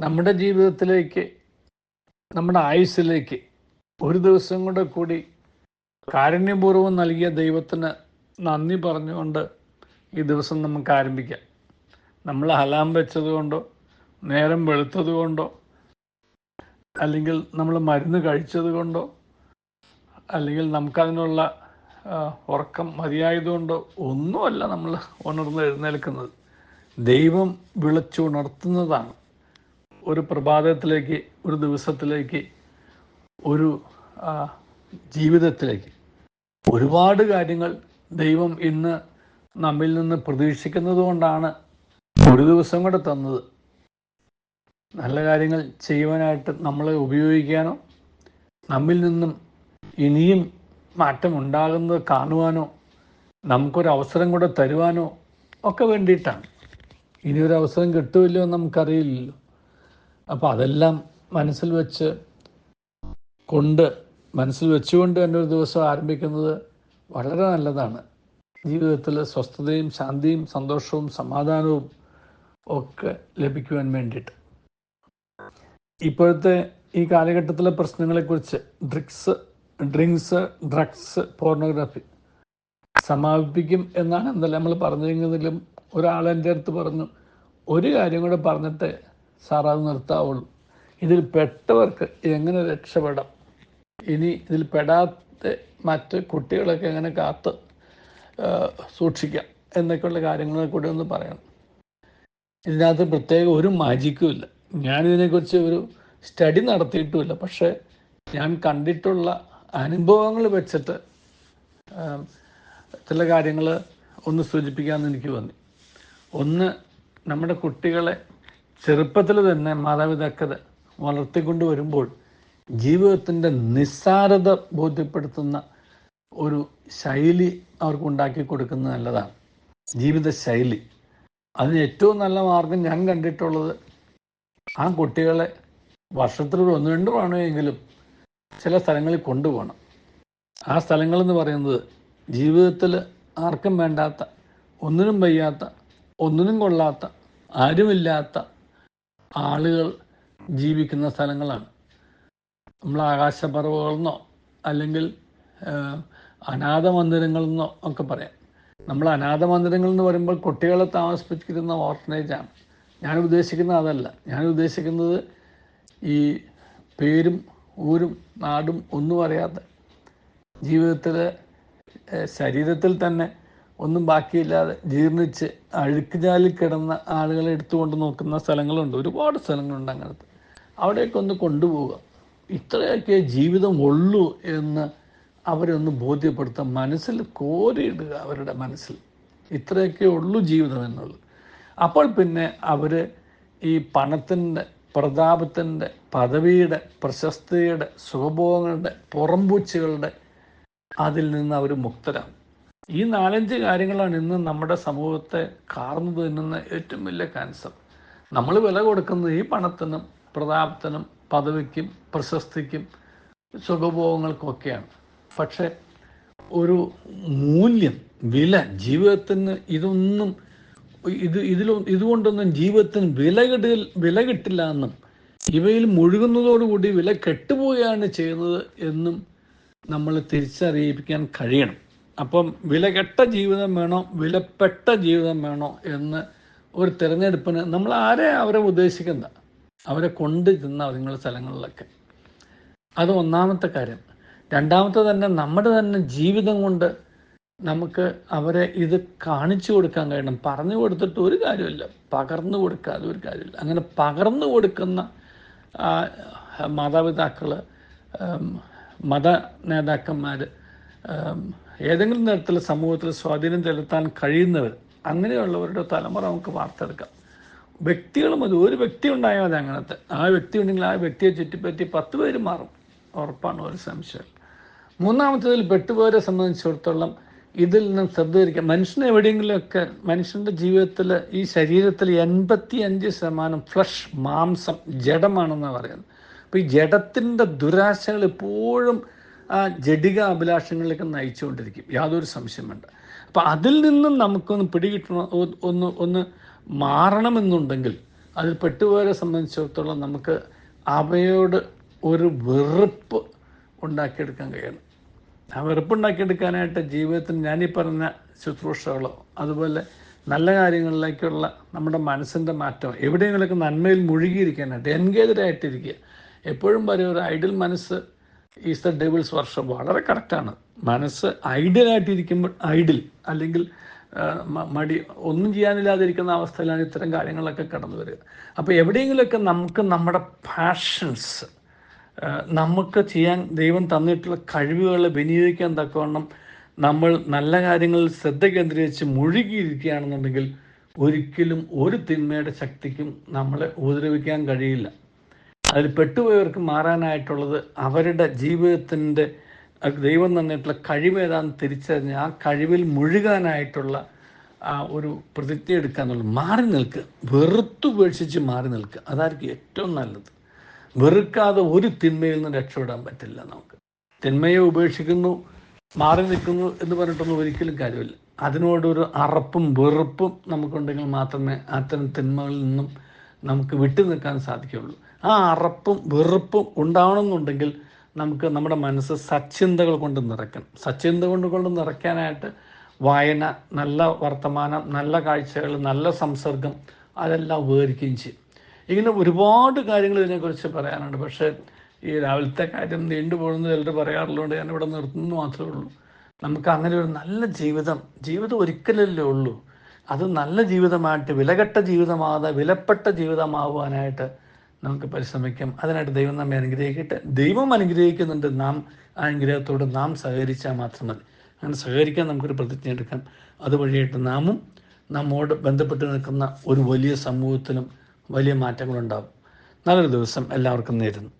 നമ്മുടെ ജീവിതത്തിലേക്ക് നമ്മുടെ ആയുസ്സിലേക്ക് ഒരു ദിവസം കൂടെ കൂടി കാരുണ്യപൂർവം നൽകിയ ദൈവത്തിന് നന്ദി പറഞ്ഞുകൊണ്ട് ഈ ദിവസം നമുക്ക് ആരംഭിക്കാം. നമ്മൾ ഹലാം വെച്ചതുകൊണ്ടോ നേരം വെളുത്തതുകൊണ്ടോ അല്ലെങ്കിൽ നമ്മൾ മരുന്ന് കഴിച്ചതുകൊണ്ടോ അല്ലെങ്കിൽ നമുക്കതിനുള്ള ഉറക്കം മതിയായതുകൊണ്ടോ ഒന്നുമല്ല നമ്മൾ ഉണർന്ന് എഴുന്നേൽക്കുന്നത്. ദൈവം വിളിച്ചുണർത്തുന്നതാണ്. ഒരു പ്രഭാതത്തിലേക്ക് ഒരു ദിവസത്തിലേക്ക് ഒരു ജീവിതത്തിലേക്ക്. ഒരുപാട് കാര്യങ്ങൾ ദൈവം ഇന്ന് നമ്മിൽ നിന്ന് പ്രതീക്ഷിക്കുന്നത് കൊണ്ടാണ് ഒരു ദിവസം കൂടെ തന്നത്. നല്ല കാര്യങ്ങൾ ചെയ്യുവാനായിട്ട് നമ്മളെ ഉപയോഗിക്കാനോ നമ്മിൽ നിന്നും ഇനിയും മാറ്റം ഉണ്ടാകുന്നത് കാണുവാനോ നമുക്കൊരു അവസരം കൂടെ തരുവാനോ ഒക്കെ വേണ്ടിയിട്ടാണ്. ഇനിയൊരു അവസരം കിട്ടുമല്ലോ നമുക്കറിയില്ലല്ലോ. അപ്പോൾ അതെല്ലാം മനസ്സിൽ വെച്ച് കൊണ്ട് മനസ്സിൽ വെച്ചുകൊണ്ട് തന്നെ ഒരു ദിവസം ആരംഭിക്കുന്നത് വളരെ നല്ലതാണ്. ജീവിതത്തിൽ സ്വസ്ഥതയും ശാന്തിയും സന്തോഷവും സമാധാനവും ഒക്കെ ലഭിക്കുവാൻ വേണ്ടിയിട്ട്. ഇപ്പോഴത്തെ ഈ കാലഘട്ടത്തിലെ പ്രശ്നങ്ങളെക്കുറിച്ച് ഡ്രിക്സ് ഡ്രിങ്ക്സ് ഡ്രഗ്സ് പോർണോഗ്രാഫി സമാപിപ്പിക്കും എന്നാണ് എന്തായാലും നമ്മൾ ഒരാൾ എന്റെ അടുത്ത് പറഞ്ഞു ഒരു കാര്യം കൂടെ പറഞ്ഞിട്ട് സാർ നിർത്താവുള്ളൂ. ഇതിൽ പെട്ടവർക്ക് എങ്ങനെ രക്ഷപ്പെടാം? ഇനി ഇതിൽ പെടാത്ത മറ്റ് കുട്ടികളൊക്കെ എങ്ങനെ കാത്ത് സൂക്ഷിക്കാം എന്നൊക്കെയുള്ള കാര്യങ്ങളെ കൂടി ഒന്ന് പറയണം. ഇതിനകത്ത് പ്രത്യേക ഒരു മാജിക്കും ഇല്ല. ഞാനിതിനെക്കുറിച്ച് ഒരു സ്റ്റഡി നടത്തിയിട്ടുമില്ല. പക്ഷേ ഞാൻ കണ്ടിട്ടുള്ള അനുഭവങ്ങൾ വെച്ചിട്ട് ചില കാര്യങ്ങൾ ഒന്ന് സൂചിപ്പിക്കാമെന്ന് എനിക്ക് തോന്നി. ഒന്ന് നമ്മുടെ കുട്ടികളെ ചെറുപ്പത്തിൽ തന്നെ മാതാപിതാക്കൾ വളർത്തിക്കൊണ്ട് വരുമ്പോൾ ജീവിതത്തിന്റെ നിസ്സാരത ബോധ്യപ്പെടുത്തുന്ന ഒരു ശൈലി അവർക്ക് ഉണ്ടാക്കി കൊടുക്കുന്നത് നല്ലതാണ്. ജീവിത ശൈലി. അതിന് ഏറ്റവും നല്ല മാർഗം ഞാൻ കണ്ടിട്ടുള്ളത് ആ കുട്ടികളെ വർഷത്തിൽ ഒരു ഒന്ന് രണ്ട് വേണമെങ്കിലും ചില സ്ഥലങ്ങളിൽ കൊണ്ടുപോകണം. ആ സ്ഥലങ്ങളെന്ന് പറയുന്നത് ജീവിതത്തിൽ ആർക്കും വേണ്ടാത്ത ഒന്നിനും വയ്യാത്ത ഒന്നിനും കൊള്ളാത്ത ആരുമില്ലാത്ത ആളുകൾ ജീവിക്കുന്ന സ്ഥലങ്ങളാണ്. നമ്മൾ ആകാശപ്പറവുകളെന്നോ അല്ലെങ്കിൽ അനാഥ മന്ദിരങ്ങളെന്നോ ഒക്കെ പറയാം. നമ്മൾ അനാഥ മന്ദിരങ്ങൾ എന്ന് പറയുമ്പോൾ കുട്ടികളെ താമസിപ്പിച്ചിരുന്ന ഓർഫനേജാണ്. ഞാൻ ഉദ്ദേശിക്കുന്നത് അതല്ല. ഞാൻ ഉദ്ദേശിക്കുന്നത് ഈ പേരും ഊരും നാടും ഒന്നും അറിയാത്ത ജീവിതത്തിൽ ശരീരത്തിൽ തന്നെ ഒന്നും ബാക്കിയില്ലാതെ ജീർണിച്ച് അഴുക്കുചാലിൽ കിടന്ന ആളുകളെ എടുത്തുകൊണ്ട് നോക്കുന്ന സ്ഥലങ്ങളുണ്ട്. ഒരുപാട് സ്ഥലങ്ങളുണ്ട് അങ്ങനത്തെ. അവിടെയൊക്കെ ഒന്ന് കൊണ്ടുപോവുക. ഇത്രയൊക്കെ ജീവിതം ഉള്ളൂ എന്ന് അവരെ ഒന്ന് മനസ്സിൽ കോരിയിടുക അവരുടെ മനസ്സിൽ. ഇത്രയൊക്കെ ഉള്ളൂ ജീവിതം എന്നുള്ളത്. അപ്പോൾ പിന്നെ അവർ ഈ പണത്തിന്റെ പ്രതാപത്തിന്റെ പദവിയുടെ പ്രശസ്തിയുടെ സുഖഭോഗങ്ങളുടെ പുറംപൂച്ചുകളുടെ അതിൽ നിന്ന് അവർ മുക്തരാകും. ഈ നാലഞ്ച് കാര്യങ്ങളാണ് ഇന്ന് നമ്മുടെ സമൂഹത്തെ കാർന്നു തിന്നുന്ന ഏറ്റവും വലിയ ക്യാൻസർ നമ്മൾ വില കൊടുക്കുന്നത് ഈ പണത്തിനും പ്രതാപത്തിനും പദവിക്കും പ്രശസ്തിക്കും സുഖഭോഗങ്ങൾക്കൊക്കെയാണ്. പക്ഷെ ഒരു മൂല്യം വില ജീവിതത്തിന് ഇതൊന്നും ഇത് ഇതിൽ ഇതുകൊണ്ടൊന്നും ജീവിതത്തിന് വില കിട്ടി വില കിട്ടില്ല എന്നും ഇവയിൽ മുഴുകുന്നതോടുകൂടി വില കെട്ടുപോവുകയാണ് ചെയ്യുന്നത് എന്നും നമ്മൾ തിരിച്ചറിയിപ്പിക്കാൻ കഴിയണം. അപ്പം വിലകെട്ട ജീവിതം വേണോ? വിലപ്പെട്ട ജീവിതം വേണോ? എന്ന് ഒരു തിരഞ്ഞെടുപ്പിന് നമ്മൾ ആരെ അവരെ ഉദ്ദേശിക്കുന്ന അവരെ കൊണ്ട് ചെന്ന നിങ്ങളുടെ സ്ഥലങ്ങളിലൊക്കെ. അത് ഒന്നാമത്തെ കാര്യം. രണ്ടാമത്തെ തന്നെ നമ്മുടെ തന്നെ ജീവിതം കൊണ്ട് നമുക്ക് അവരെ ഇത് കാണിച്ചു കൊടുക്കാൻ കഴിയണം. പറഞ്ഞു കൊടുത്തിട്ട് ഒരു കാര്യമില്ല പകർന്നു കൊടുക്കാതെ ഒരു കാര്യമില്ല. അങ്ങനെ പകർന്നു കൊടുക്കുന്ന മാതാപിതാക്കൾ മത നേതാക്കന്മാർ ഏതെങ്കിലും തരത്തിൽ സമൂഹത്തിൽ സ്വാധീനം ചെലുത്താൻ കഴിയുന്നവർ അങ്ങനെയുള്ളവരുടെ തലമുറ നമുക്ക് വാർത്തെടുക്കാം. വ്യക്തികൾ മതി ഒരു വ്യക്തി ഉണ്ടായാൽ മതി അങ്ങനത്തെ. ആ വ്യക്തി ഉണ്ടെങ്കിൽ ആ വ്യക്തിയെ ചുറ്റിപ്പറ്റി പത്ത് പേര് മാറും. ഉറപ്പാണ് ഒരു സംശയം. മൂന്നാമത്തേതിൽ പെട്ടുപോരെ സംബന്ധിച്ചിടത്തോളം ഇതിൽ നിന്നും ശ്രദ്ധ തിരിക്കുക മനുഷ്യനെ എവിടെയെങ്കിലുമൊക്കെ മനുഷ്യന്റെ ജീവിതത്തിൽ ഈ ശരീരത്തിൽ എൺപത്തി അഞ്ച് ശതമാനം ഫ്ലഷ് മാംസം ജഡമാണെന്നാണ് പറയുന്നത്. അപ്പോൾ ഈ ജഡത്തിന്റെ ദുരാശകൾ എപ്പോഴും ആ ജഡിക അഭിലാഷങ്ങളിലേക്ക് നയിച്ചുകൊണ്ടിരിക്കും. യാതൊരു സംശയം വേണ്ട. അപ്പം അതിൽ നിന്നും നമുക്കൊന്ന് പിടികിട്ടണം. ഒന്ന് ഒന്ന് മാറണമെന്നുണ്ടെങ്കിൽ അതിൽ പെട്ടുപോയവരെ സംബന്ധിച്ചിടത്തോളം നമുക്ക് അവയോട് ഒരു വെറുപ്പ് ഉണ്ടാക്കിയെടുക്കാൻ കഴിയണം. ആ വെറുപ്പുണ്ടാക്കിയെടുക്കാനായിട്ട് ജീവിതത്തിൽ ഞാനീ പറഞ്ഞ ശുശ്രൂഷകളോ അതുപോലെ നല്ല കാര്യങ്ങളിലേക്കുള്ള നമ്മുടെ മനസ്സിന്റെ മാറ്റം എവിടെയെങ്കിലുമൊക്കെ നന്മയിൽ മുഴുകിയിരിക്കാനായിട്ട് എൻഗേജഡ് ആയിട്ടിരിക്കുക. എപ്പോഴും പറയും ഒരു ഐഡിൽ മനസ്സ് ഈസ് ദ ഡെവിൾസ് വർഷം വളരെ കറക്റ്റാണ് മനസ്സ് ഐഡിയലായിട്ടിരിക്കുമ്പോൾ ഐഡിൽ അല്ലെങ്കിൽ മടി ഒന്നും ചെയ്യാനില്ലാതിരിക്കുന്ന അവസ്ഥയിലാണ് ഇത്തരം കാര്യങ്ങളൊക്കെ കടന്നു വരിക. അപ്പോൾ എവിടെയെങ്കിലുമൊക്കെ നമുക്ക് നമ്മുടെ പാഷൻസ് നമുക്ക് ചെയ്യാൻ ദൈവം തന്നിട്ടുള്ള കഴിവുകളെ വിനിയോഗിക്കാൻ തക്കവണ്ണം നമ്മൾ നല്ല കാര്യങ്ങളിൽ ശ്രദ്ധ കേന്ദ്രീകരിച്ച് മുഴുകിയിരിക്കുകയാണെന്നുണ്ടെങ്കിൽ ഒരിക്കലും ഒരു തിന്മയുടെ ശക്തിക്കും നമ്മളെ ഉപദ്രവിക്കാൻ കഴിയില്ല. അതിൽ പെട്ടുപോയവർക്ക് മാറാനായിട്ടുള്ളത് അവരുടെ ജീവിതത്തിന്റെ ദൈവം തന്നിട്ടുള്ള കഴിവ് ഏതാണെന്ന് തിരിച്ചറിഞ്ഞ് ആ കഴിവിൽ മുഴുകാനായിട്ടുള്ള ഒരു പ്രതിജ്ഞ എടുക്കുക എന്നുള്ളത്. മാറി നിൽക്കുക. വെറുത്തുപേക്ഷിച്ച് മാറി നിൽക്കുക. അതായിരിക്കും ഏറ്റവും നല്ലത്. വെറുക്കാതെ ഒരു തിന്മയിൽ നിന്ന് രക്ഷപ്പെടാൻ പറ്റില്ല നമുക്ക്. തിന്മയെ ഉപേക്ഷിക്കുന്നു മാറി നിൽക്കുന്നു എന്ന് പറഞ്ഞിട്ടൊന്നും ഒരിക്കലും കാര്യമില്ല. അതിനോടൊരു അറപ്പും വെറുപ്പും നമുക്കുണ്ടെങ്കിൽ മാത്രമേ അത്തരം തിന്മകളിൽ നിന്നും നമുക്ക് വിട്ടു നിൽക്കാൻ സാധിക്കുകയുള്ളൂ. ആ അറപ്പും വെറുപ്പും ഉണ്ടാവണമെന്നുണ്ടെങ്കിൽ നമുക്ക് നമ്മുടെ മനസ്സ് സച്ചിന്തകൾ കൊണ്ട് നിറയ്ക്കണം. സച്ചിന്ത കൊണ്ട് കൊണ്ട് നിറയ്ക്കാനായിട്ട് വായന നല്ല വർത്തമാനം നല്ല കാഴ്ചകൾ നല്ല സംസർഗം അതെല്ലാം ഉപകരിക്കുകയും ചെയ്യും. ഇങ്ങനെ ഒരുപാട് കാര്യങ്ങൾ ഇതിനെക്കുറിച്ച് പറയാനുണ്ട്. പക്ഷേ ഈ രാവിലത്തെ കാര്യം നീണ്ടു പോകുന്നത് ചിലർ പറയാറുള്ളതുകൊണ്ട് ഞാൻ ഇവിടെ നിർത്തുന്നു മാത്രമേ ഉള്ളൂ. നമുക്ക് അങ്ങനെ ഒരു നല്ല ജീവിതം ജീവിതം ഒരിക്കലല്ലേ ഉള്ളൂ. അത് നല്ല ജീവിതമായിട്ട് വിലകെട്ട ജീവിതമാകാതെ വിലപ്പെട്ട ജീവിതമാകുവാനായിട്ട് നമുക്ക് പരിശ്രമിക്കാം. അതിനായിട്ട് ദൈവം നമ്മെ അനുഗ്രഹിക്കട്ടെ. ദൈവം അനുഗ്രഹിക്കുന്നുണ്ട്. നാം ആ അനുഗ്രഹത്തോട് നാം സഹകരിച്ചാൽ മാത്രം മതി. അങ്ങനെ സഹകരിക്കാൻ നമുക്കൊരു പ്രതിജ്ഞ എടുക്കാം. അതുവഴിയായിട്ട് നാമും നമ്മോട് ബന്ധപ്പെട്ട് നിൽക്കുന്ന ഒരു വലിയ സമൂഹത്തിലും വലിയ മാറ്റങ്ങളുണ്ടാകും നല്ലൊരു ദിവസം എല്ലാവർക്കും നേരുന്നു.